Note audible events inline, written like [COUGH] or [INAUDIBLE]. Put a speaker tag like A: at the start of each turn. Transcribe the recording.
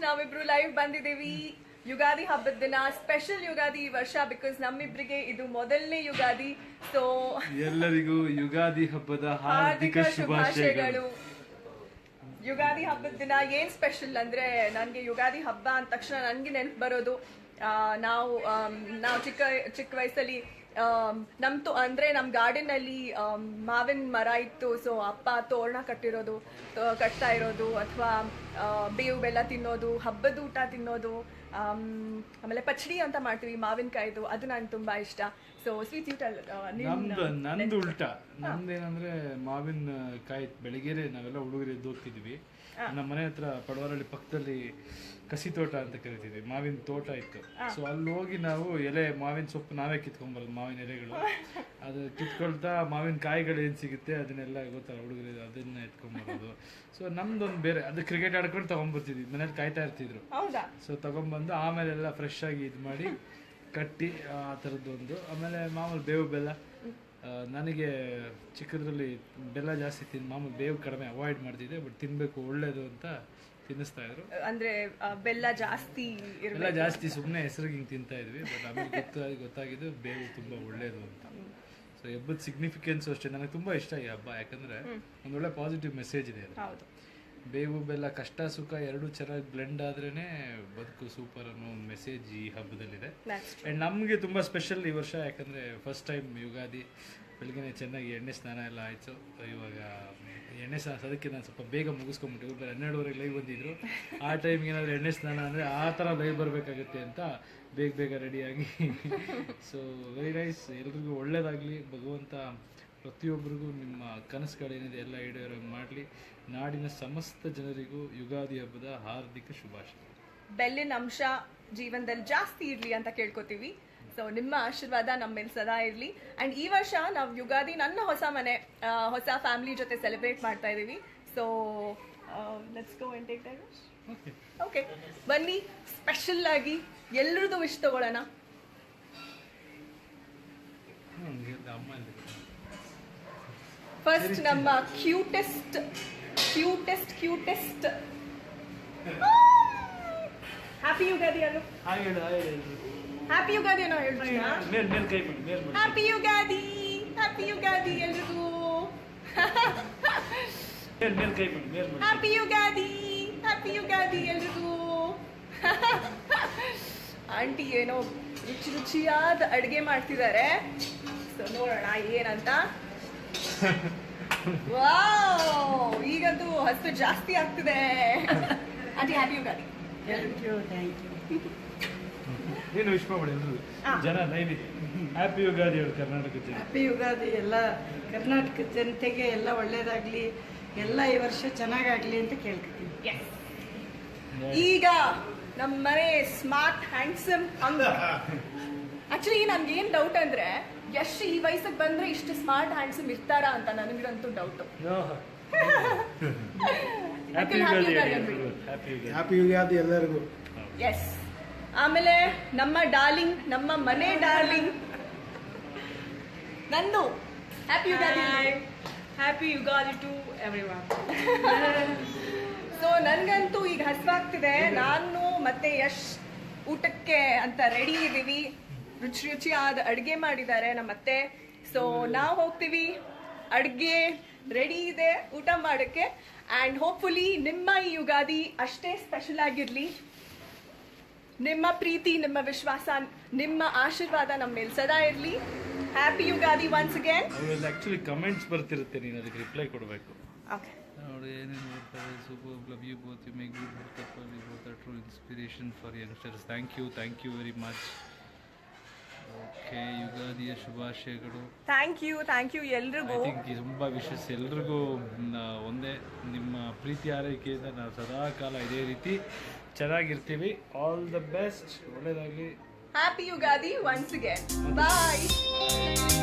A: ನಾವಿಬ್ರು ಲೈವ್ ಬಂದಿದ್ದೀವಿ. ಯುಗಾದಿ ಹಬ್ಬದ ದಿನ ಸ್ಪೆಷಲ್ ಯುಗಾದಿ ಈ ವರ್ಷ ಬಿಕಾಸ್ ನಮ್ಮಿಬ್ರಿಗೆ ಇದು ಮೊದಲನೇ ಯುಗಾದಿ. ಸೊ
B: ಎಲ್ಲರಿಗೂ ಯುಗಾದಿ ಹಬ್ಬದ
A: ಹಾರ್ದಿಕ ಶುಭಾಶಯಗಳು. ಯುಗಾದಿ ಹಬ್ಬದ ದಿನ ಏನ್ ಸ್ಪೆಷಲ್ ಅಂದ್ರೆ ನನ್ಗೆ ಯುಗಾದಿ ಹಬ್ಬ ಅಂದ ತಕ್ಷಣ ನನ್ಗೆ ನೆನ್ಪು ಬರೋದು. ಆ, ನಾವು ನಾವು ಚಿಕ್ಕ ಚಿಕ್ಕ ವಯಸ್ಸಲ್ಲಿ ಆಮ್, ನಮ್ ತೋ ಅಂದ್ರೆ ನಮ್ ಗಾರ್ಡನ್ ಅಲ್ಲಿ ಆಮ್, ಮಾವಿನ ಮರ ಇತ್ತು. ಸೊ ಅಪ್ಪ ತೋರಣ ಕಟ್ಟಿರೋದು ಕಟ್ತಾ ಇರೋದು ಅಥವಾ ಬೇವು ಬೆಲ್ಲ ತಿನ್ನೋದು ಹಬ್ಬದ ಊಟ ತಿನ್ನೋದು ಆಮ್, ಆಮೇಲೆ ಪಚಡಿ ಅಂತ ಮಾಡ್ತೀವಿ ಮಾವಿನಕಾಯ್ದು. ಅದು ನಂಗೆ ತುಂಬಾ ಇಷ್ಟ. ಸೊ ಸ್ವೀಟ್ ಊಟ
B: ನಮ್ದು ನಂದು ಉಲ್ಟಾ. ನಮ್ದೇನಂದ್ರೆ ಮಾವಿನ ಕಾಯಿ ಬೆಳಿಗ್ಗೆರೆ ನಾವೆಲ್ಲ ಹುಡುಗರು ಎದ್ದು ಹೋಗ್ತಿದ್ವಿ. ನಮ್ಮ ಮನೆ ಹತ್ರ ಪಡವರಳ್ಳಿ ಪಕ್ಕದಲ್ಲಿ ಕಸಿ ತೋಟ ಅಂತ ಕರಿತೀವಿ ಮಾವಿನ ತೋಟ ಇತ್ತು. ಸೊ ಅಲ್ಲಿ ಹೋಗಿ ನಾವು ಎಲೆ ಮಾವಿನ ಸೊಪ್ಪು ನಾವೇ ಕಿತ್ಕೊಂಬರೋದು ಮಾವಿನ ಎಲೆಗಳು ಅದು ಕಿತ್ಕೊಳ್ತಾ ಮಾವಿನ ಕಾಯಿಗಳು ಏನು ಸಿಗುತ್ತೆ ಅದನ್ನೆಲ್ಲ ಗೊತ್ತಲ್ಲ ಹುಡುಗರು ಅದನ್ನ ಎತ್ಕೊಂಬರೋದು ಸೊ ನಮ್ದೊಂದು ಬೇರೆ ಅದು ಕ್ರಿಕೆಟ್ ಆಡ್ಕೊಂಡು ತಗೊಂಡ್ಬರ್ತಿದ್ವಿ ಮನೇಲಿ ಕಾಯ್ತಾ ಇರ್ತಿದ್ರು. ಸೊ ತಗೊಂಡ್ಬಂದು ಆಮೇಲೆ ಎಲ್ಲ ಫ್ರೆಶ್ ಆಗಿ ಇದು ಮಾಡಿ ಕಟ್ಟಿ ಆ ಥರದ್ದೊಂದು ಆಮೇಲೆ ಮಾಮೂಲು ಬೇವು ಬೆಲ್ಲ. ನನಗೆ ಚಿಕ್ಕದ್ರಲ್ಲಿ ಬೆಲ್ಲ ಜಾಸ್ತಿ ತಿನ್ ಮಾಮೂಲು ಬೇವು ಕಡಿಮೆ ಅವಾಯ್ಡ್ ಮಾಡ್ತಿದ್ದೆ ಬಟ್ ತಿನ್ನಬೇಕು ಒಳ್ಳೇದು ಅಂತ ತಿನ್ನಿಸ್ತಾ ಇದ್ರು.
A: ಅಂದ್ರೆ ಬೆಲ್ಲ ಜಾಸ್ತಿ
B: ಬೆಲ್ಲ ಜಾಸ್ತಿ ಸುಮ್ಮನೆ ಹೆಸರಿಗೆ ಹಿಂಗೆ ತಿಂತಾ ಇದ್ವಿ ಬಟ್ ಆಮೇಲೆ ಗೊತ್ತಾಗಿ ಗೊತ್ತಾಗಿದ್ದು ಬೇವು ತುಂಬಾ ಒಳ್ಳೇದು ಅಂತ. ಸೊ ಹಬ್ಬದ ಸಿಗ್ನಿಫಿಕೆನ್ಸ್ ಅಷ್ಟೇ ನನಗೆ ತುಂಬಾ ಇಷ್ಟ ಈ ಹಬ್ಬ ಯಾಕಂದ್ರೆ ಒಂದೊಳ್ಳೆ ಪಾಸಿಟಿವ್ ಮೆಸೇಜ್ ಇದೆ
A: ಹೌದು.
B: ಬೇವು ಬೆಲ್ಲ ಕಷ್ಟ ಸುಖ ಎರಡು ಚೆನ್ನಾಗಿ ಬ್ಲೆಂಡ್ ಆದ್ರೇನೆ ಬದುಕು ಸೂಪರ್ ಅನ್ನೋ ಒಂದು ಮೆಸೇಜ್ ಈ ಹಬ್ಬದಲ್ಲಿದೆ. ಅಂಡ್ ನಮಗೆ ತುಂಬ ಸ್ಪೆಷಲ್ ಈ ವರ್ಷ ಯಾಕಂದ್ರೆ ಫಸ್ಟ್ ಟೈಮ್ ಯುಗಾದಿ ಬೆಳಗ್ಗೆ ಚೆನ್ನಾಗಿ ಎಣ್ಣೆ ಸ್ನಾನ ಎಲ್ಲ ಆಯಿತು. ಇವಾಗ, ಎಣ್ಣೆ ಸ್ನಾನ ಅದಕ್ಕೆ ನಾನು ಸ್ವಲ್ಪ ಬೇಗ ಮುಗಿಸ್ಕೊಂಬಿಟ್ಟು ಇವ್ರು ಹನ್ನೆರಡುವರೆಗೆ ಲೈವ್ ಬಂದಿದ್ರು. ಆ ಟೈಮ್ಗೆ ಏನಾದರೂ ಎಣ್ಣೆ ಸ್ನಾನ ಅಂದರೆ ಆ ಥರ ಲೈವ್ ಬರಬೇಕಾಗುತ್ತೆ ಅಂತ ಬೇಗ ಬೇಗ ರೆಡಿಯಾಗಿ ಸೊ ವೆರಿ ನೈಸ್ ಎಲ್ರಿಗೂ ಒಳ್ಳೇದಾಗಲಿ. ಭಗವಂತ ಪ್ರತಿಯೊಬ್ಬರಿಗೂ ನಿಮ್ಮ ಕನಸುಗಳೇನಿದೆ ಎಲ್ಲ ಈಡೇರೋ ಮಾಡಲಿ. ನಾಡಿನ ಸಮಸ್ತ ಜನರಿಗೂ ಯುಗಾದಿ ಹಬ್ಬದ ಹಾರ್ದಿಕ ಶುಭಾಶಯ.
A: ಬೆಲ್ಲಿನ ಅಂಶ ಜೀವನದಲ್ಲಿ ಜಾಸ್ತಿ ಇರಲಿ ಅಂತ ಕೇಳ್ಕೊತೀವಿ. ಸೊ ನಿಮ್ಮ ಆಶೀರ್ವಾದ ನಮ್ಮ ಮೇಲೆ ಸದಾ ಇರಲಿ. ಆ್ಯಂಡ್ ಈ ವರ್ಷ ನಾವು ಯುಗಾದಿ ನನ್ನ ಹೊಸ ಮನೆ ಹೊಸ ಫ್ಯಾಮಿಲಿ ಜೊತೆ ಸೆಲೆಬ್ರೇಟ್ ಮಾಡ್ತಾ ಇದ್ದೀವಿ so let's go and take
B: okay
A: okay ಬನ್ನಿ ಸ್ಪೆಷಲ್ ಆಗಿ ಎಲ್ರದ್ದು ವಿಶ್ ತಗೊಳ್ಳೋಣ. ಫಸ್ಟ್ ನಮ್ಮ cutest cutest cutest happy Ugadi
B: ಅದು
A: ಹ್ಯಾಪಿ ಯುಗಾದಿ
B: ಮೇಲ್ ಮಾಡಿ
A: ಹ್ಯಾಪಿ ಯುಗಾದಿ ಹ್ಯಾಪಿ ಯುಗಾದಿ ಎಲ್ರಿಗೂ ಹ್ಯಾಪಿ ಯುಗಾದಿ ಹ್ಯಾಪಿ ಯುಗಾದಿ ಎಲ್ರಿಗೂ ಆಂಟಿ ಏನೋ ರುಚಿ ರುಚಿಯಾದ ಅಡುಗೆ ಮಾಡ್ತಿದ್ದಾರೆ. ಸೊ ನೋಡೋಣ ಏನಂತ? [LAUGHS] ವಾವ್ ಈಗಂತೂ ಹಸು ಜಾಸ್ತಿ ಆಗ್ತಿದೆ. Aunty happy Ugadi
C: thank you thank you
B: ನೀನು ವಿಶ್ ಮಾಡಿ ಎಲ್ರು ಜನ ನೈವೇದ್ಯ ಹ್ಯಾಪಿ ಯುಗಾದಿ ಹೇಳಿ ಕರ್ನಾಟಕ ಜನ
C: ಹ್ಯಾಪಿ ಯುಗಾದಿ ಎಲ್ಲ ಕರ್ನಾಟಕ ಜನತೆಗೆ ಎಲ್ಲ ಒಳ್ಳೇದಾಗಲಿ ಎಲ್ಲ ಈ ವರ್ಷ ಚೆನ್ನಾಗಾಗ್ಲಿ ಅಂತ ಕೇಳ್ಕೊತೀನಿ.
A: ಈಗ ನಮ್ಮ ಮನೆ ಸ್ಮಾರ್ಟ್ ಹ್ಯಾಂಡ್ಸಮ್ ಅಂಗ ಆಕ್ಚುಲಿ ನನ್ಗೆ ಏನ್ ಡೌಟ್ ಅಂದ್ರೆ ಯಶ್ ಈ ವಯಸ್ಸಿಗೆ ಬಂದ್ರೆ ಇಷ್ಟು ಸ್ಮಾರ್ಟ್ ಹ್ಯಾಂಡ್ಸಮ್ ಇರ್ತಾರಾ ಅಂತ ನನಗಂತೂ doubt
B: happy Ugadi
A: Ugadi
B: happy Ugadi
D: happy Ugadi ಎಲ್ಲರಿಗೂ.
A: ಎಸ್ ಆಮೇಲೆ ನಮ್ಮ ಡಾರ್ಲಿಂಗ್ ನಮ್ಮ ಮನೆ ಡಾರ್ಲಿಂಗ್. ನಂದು. Happy Ugadi
C: happy Ugadi to everyone
A: so ನನಗಂತೂ ಈಗ ಹಸಿವಾಗ್ತಿದೆ. ನಾನು ಮತ್ತೆ ಯಶ್ ಊಟಕ್ಕೆ ಅಂತ ರೆಡಿ ಇದ್ದೀವಿ. ರುಚಿ ರುಚಿಯಾದ ಅಡುಗೆ ಮಾಡಿದ್ದಾರೆ ನಮ್ಮ ಅತ್ತೆ. ಸೊ ನಾವು ಹೋಗ್ತೀವಿ. ಅಡುಗೆ ರೆಡಿ ಇದೆ ಊಟ ಮಾಡೋಕ್ಕೆ. ಆ್ಯಂಡ್ ಹೋಪ್ಫುಲಿ ನಿಮ್ಮ ಈ ಯುಗಾದಿ ಅಷ್ಟೇ ಸ್ಪೆಷಲ್ ಆಗಿರಲಿ. ನಿಮ್ಮ ಪ್ರೀತಿ ನಿಮ್ಮ ವಿಶ್ವಾಸ ನಿಮ್ಮ ಆಶೀರ್ವಾದ ನಮ್ಮ ಮೇಲೆ ಸದಾ ಇರಲಿ. ಹ್ಯಾಪಿ ಯುಗಾದಿ ಒನ್ಸ್ ಅಗೇನ್
B: ಅವೆಲ್ಲ ಆಕ್ಚುಲಿ ಕಮೆಂಟ್ಸ್ ಬರ್ತಿರುತ್ತೆ ನೀನು ಅದಕ್ಕೆ ರಿಪ್ಲೈ ಕೊಡಬೇಕು.
A: ಓಕೆ
B: ನೋಡಿ ಏನೇನು ಬರ್ತಾರೆ super love you both you make beautiful couple you both are true inspiration for youngsters thank you thank you very much okay ಯುಗಾದಿಯ ಶುಭಾಶಯಗಳು
A: thank you thank you
B: I
A: ಎಲ್ರಿಗೂ
B: think ತುಂಬ ವಿಶಸ್ ಎಲ್ರಿಗೂ ಒಂದೇ ನಿಮ್ಮ ಪ್ರೀತಿ ಆರೈಕೆಯಿಂದ ನಾವು ಸದಾ ಕಾಲ ಇದೇ ರೀತಿ ಚೆನ್ನಾಗಿರ್ತೀವಿ. ಆಲ್ ದ ಬೆಸ್ಟ್ ಒಳ್ಳೇದಾಗಲಿ.
A: Happy Ugadi once again Bye.